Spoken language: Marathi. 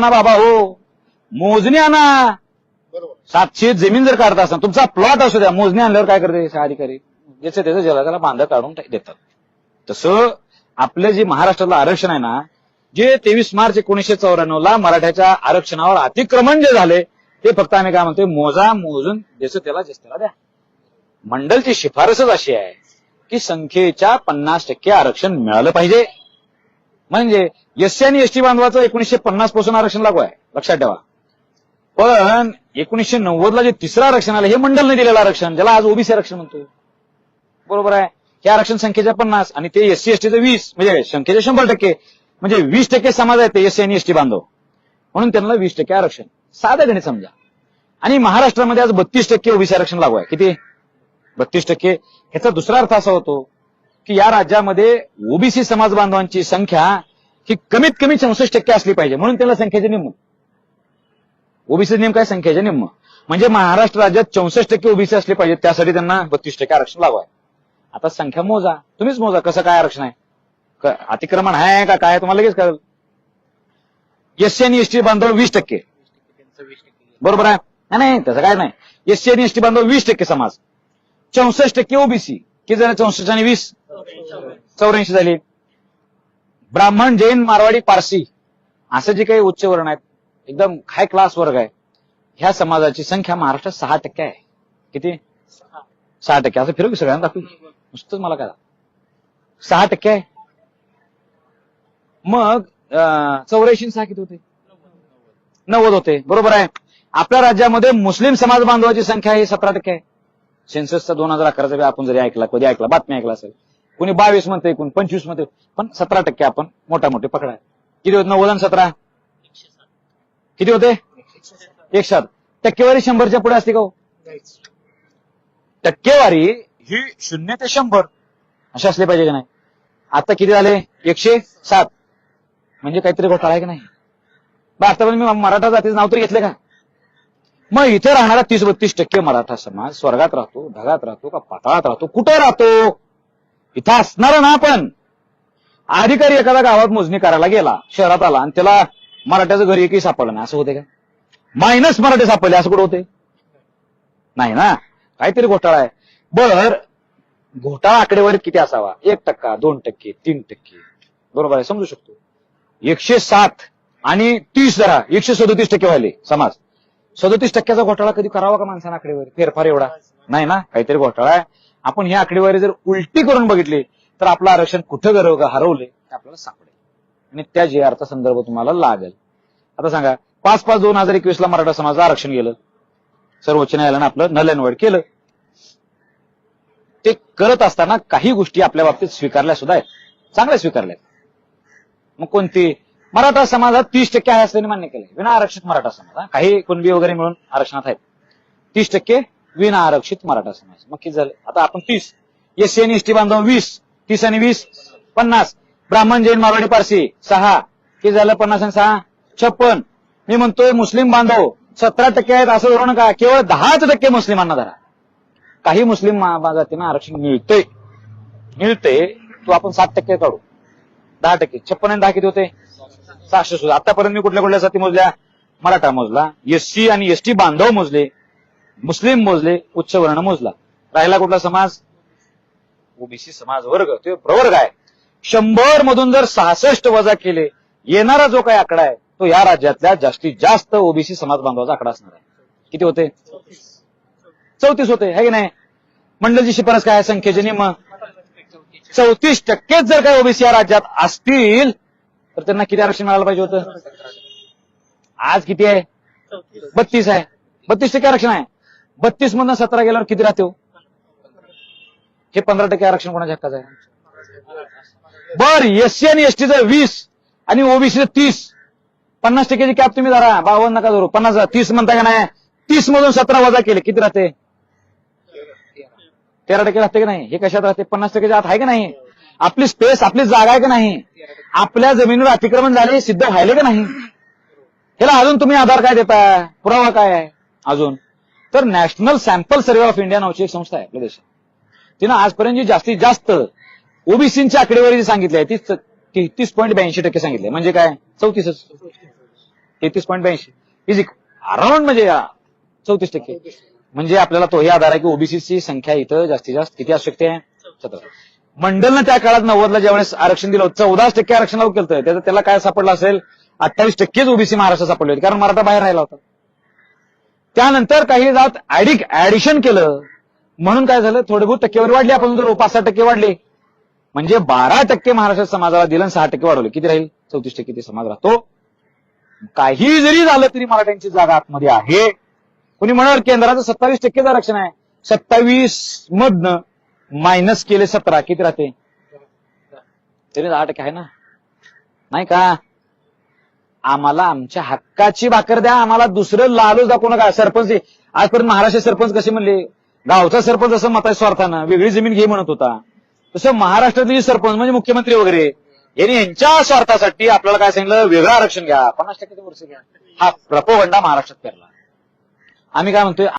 ना बाबा हो. मोजणी आणा सातशे जमीन जर काढत असताना तुमचा प्लॉट असू द्या. मोजणी आणल्यावर काय करते? अधिकारी. ज्याचं त्याचं जला त्याला बांधा काढून देतात. तसं आपलं जे महाराष्ट्रातलं आरक्षण आहे ना जे तेवीस मार्च एकोणीसशे चौऱ्याण्णव ला मराठ्याच्या आरक्षणावर अतिक्रमण जे झाले ते फक्त आम्ही काय म्हणतोय मोजा मोजून ज्याचं त्याला त्याला द्या. मंडलची शिफारसच अशी आहे की संख्येच्या पन्नास टक्के आरक्षण मिळालं पाहिजे. म्हणजे एससी आणि एसटी बांधवाचं एकोणीसशे पन्नासपासून आरक्षण लागू आहे. लक्षात ठेवा. पण एकोणीसशे नव्वदला जे तिसरं आरक्षण आलं हे मंडलने दिलेलं आरक्षण ज्याला आज ओबीसी आरक्षण म्हणतो. बरोबर आहे? हे आरक्षण संख्येच्या पन्नास आणि ते एससी एसटीचं वीस म्हणजे संख्येचे शंभर टक्के. म्हणजे वीस टक्के समाज आहे ते एससी आणि एसटी बांधव. म्हणून त्यांना वीस टक्के आरक्षण. साधं गणित समजा. आणि महाराष्ट्रामध्ये आज बत्तीस टक्के ओबीसी आरक्षण लागू आहे. किती? बत्तीस टक्के. ह्याचा दुसरा अर्थ असा होतो की या राज्यामध्ये ओबीसी समाज बांधवांची संख्या ही कमीत कमी चौसष्ट टक्के असली पाहिजे. म्हणून त्याला संख्येचे निम्म. ओबीसी नियम काय? संख्येचे निम्म. म्हणजे महाराष्ट्र राज्यात चौसष्ट टक्के ओबीसी असले पाहिजे त्यासाठी त्यांना बत्तीस टक्के आरक्षण लागू आहे आता संख्या मोजा. तुम्हीच मोजा कसं काय आरक्षण आहे? अतिक्रमण आहे का काय? तुम्हाला लगेच कळेल. एससी आणि एसटी बांधव वीस टक्के. वीस टक्के बरोबर आहे? नाही, नाही तसं काय नाही. एससी आणि एसटी बांधव वीस टक्के समाज. चौसष्ट टक्के ओबीसी. किती झाले चौसष्ट आणि वीस? चौऱ्याऐंशी झाली. ब्राह्मण जैन मारवाडी पारसी असं जे काही उच्च वर्ण आहेत एकदम हाय क्लास वर्ग आहे ह्या समाजाची संख्या महाराष्ट्रात सहा टक्के आहे. किती? सहा. टक्के. असं फिरव की सगळ्यांना दाखवू. नुसतंच मला काय सहा टक्के आहे. मग चौऱ्याऐंशी सहा किती होते? नव्वद होते. बरोबर आहे. आपल्या राज्यामध्ये मुस्लिम समाज बांधवाची संख्या ही सतरा टक्के आहे. सेन्ससचा दोन हजार अकराचा आपण जरी ऐकला कधी ऐकला बातमी ऐकला असेल. कोणी बावीस म्हणते कोणी पंचवीस म्हणते पण सतरा टक्के आपण मोठा मोठे पकडा किती होत? नव्वद आणि सतरा? किती होते? एकशे टक्केवारी शंभरच्या पुढे असते का हो? टक्केवारी ही शून्य ते शंभर. असे असले पाहिजे का नाही? आता किती झाले? एकशे सात. म्हणजे काहीतरी घोटाळा आहे की नाही? बरं आता पण मी मराठा जातीचं नाव तरी घेतलं का? मग इथे राहणारा तीस बत्तीस टक्के मराठा समाज स्वर्गात राहतो ढगात राहतो का पाताळात राहतो? कुठे राहतो? इथं असणार ना आपण. अधिकारी एखाद्या गावात मोजणी करायला गेला शहरात आला आणि त्याला मराठ्याचं घरी एकही सापडलं नाही. असं होते का? मायनस मराठे सापडले असं कुठं होते नाही ना. काहीतरी घोटाळा आहे. बर घोटाळा आकडेवारीत किती असावा? एक टक्का दोन टक्के तीन टक्के. बरोबर आहे समजू शकतो. एकशे सात आणि तीस जरा एकशे सदोतीस टक्के व्हायले समाज. सदोतीस टक्क्याचा घोटाळा कधी करावा का माणसानं आकडेवारी फेरफार एवढा? नाही ना काहीतरी घोटाळा आहे. आपण ही आकडेवारी जर उलटी करून बघितली तर आपलं आरक्षण कुठं गरव हरवले ते आपल्याला सापडेल. आणि त्या जे अर्थ संदर्भ तुम्हाला लागेल. आता सांगा पाच पाच दोन हजार एकवीस ला मराठा समाजाचं आरक्षण गेलं. सर्वोच्च न्यायालयानं आपलं नल अँड केलं. ते करत असताना काही गोष्टी आपल्या बाबतीत स्वीकारल्या सुद्धा आहेत. चांगल्या स्वीकारल्या मग कोणती? मराठा समाजात तीस टक्के आहे असं मान्य केलंय. विना आरक्षित मराठा समाज काही कुणबी वगैरे मिळून आरक्षणात आहेत. तीस टक्के विना आरक्षित मराठा समाज. मग किती झालं? आता आपण तीस. एससी आणि एसटी बांधव वीस. तीस आणि वीस. पन्नास. ब्राह्मण जैन मारवाडी पारसी. सहा. किती झालं? पन्नास आणि सहा. छप्पन. मी म्हणतोय मुस्लिम बांधव सतरा टक्के आहेत असं धरू नका केवळ दहाच टक्के मुस्लिमांना धरा. काही मुस्लिम जातींना आरक्षण मिळतंय. मिळते तो आपण सात टक्के काढू. दहा टक्के. छप्पन आणि दहा किती होते? सहाशे सुद्धा. आतापर्यंत मी कुठल्या कुठल्या जाती मोजल्या? मराठा मोजला. एससी आणि एसटी बांधव मोजले. मुस्लिम मोजले उच्च वर्ण मोजला. राहिला कुठला समाज? ओबीसी समाज वर्ग. तो प्रवर्ग आहे. शंभर मधून जर सहासष्ट वजा केले येणारा जो काही आकडा आहे तो या राज्यातल्या जास्तीत जास्त ओबीसी समाज बांधवाचा आकडा असणार आहे. किती होते? चौतीस होते. है की नाही? मंडळची शिफारस काय आहे? संख्येचे नियम. चौतीस टक्केच जर काही ओबीसी या राज्यात असतील तर त्यांना किती आरक्षण मिळालं पाहिजे होतं? आज किती आहे? बत्तीस आहे. बत्तीस टक्के आरक्षण आहे. बत्तीस मधनं सतरा गेल्यावर किती राहते हो? हे पंधरा टक्के आरक्षण कोणाच्या हक्काचं आहे? बर एससी आणि एसटीचं वीस आणि ओबीसीचं तीस. पन्नास टक्क्याची कॅप तुम्ही धरा. बावन्न नका धरू. पन्नास तीस म्हणता का नाही? तीस मधून सतरा वजा केले. किती राहते? तेरा टक्के राहते की नाही? हे कशात राहते? पन्नास टक्क्याच्या आत आहे की नाही? आपली स्पेस आपली जागा आहे की नाही? आपल्या जमिनीवर अतिक्रमण झाले सिद्ध व्हायले का नाही? ह्याला अजून तुम्ही आधार काय देताय? पुरावा काय आहे? अजून. तर national sample survey of India नावाची एक संस्था आहे आपल्या देशात. तिनं आजपर्यंत जी जास्तीत जास्त ओबीसीची आकडेवारी जी सांगितली आहे ती तेहतीस पॉईंट ब्याऐंशी टक्के सांगितले म्हणजे काय? चौतीसच. तेहतीस पॉईंट ब्याऐंशी. इज अराउंड म्हणजे चौतीस टक्के? म्हणजे आपल्याला तोही आधार आहे की ओबीसीची संख्या इथं जास्तीत जास्त किती असू शकते? सतरा. मंडलनं त्या काळात नव्वदला ज्यावेळेस आरक्षण दिलं चौदाच टक्के आरक्षण लागू केलं त्याचं त्याला काय सापडलं असेल? अठ्ठावीस टक्केच ओबीसी महाराष्ट्र सापडले होते. कारण मराठा बाहेर राहिला होता. त्यानंतर काही जात ऍडिक ऍडिशन केलं. म्हणून काय झालं? थोडे बहुत टक्केवारी वाढली. आपण जर पाच सहा टक्के वाढले. म्हणजे बारा टक्के महाराष्ट्र समाजाला दिलं आणि सहा टक्के वाढवले. किती राहील? चौतीस टक्के ते समाज राहतो. काही जरी झालं तरी मराठ्यांची जागा आतमध्ये आहे. कोणी म्हणाल केंद्राचं सत्तावीस टक्केच आरक्षण आहे. सत्तावीस मधनं मायनस केले सतरा. किती राहते? तरी दहा टक्के आहे ना? नाही का? आम्हाला आमच्या हक्काची भाकर द्या आम्हाला दुसरं लालूच दाखवू नका सरपंच? आजपर्यंत महाराष्ट्र सरपंच कसे म्हणले? गावचा सरपंच असं मत स्वार्थानं वेगळी जमीन घे म्हणत होता. तसं महाराष्ट्रातील सरपंच म्हणजे मुख्यमंत्री वगैरे यांनी यांच्या स्वार्थासाठी आपल्याला काय सांगितलं? वेगळं आरक्षण घ्या. पन्नास टक्के वर्ष घ्या. हा प्रपोगंडा महाराष्ट्रात पेरला. आम्ही काय म्हणतोय?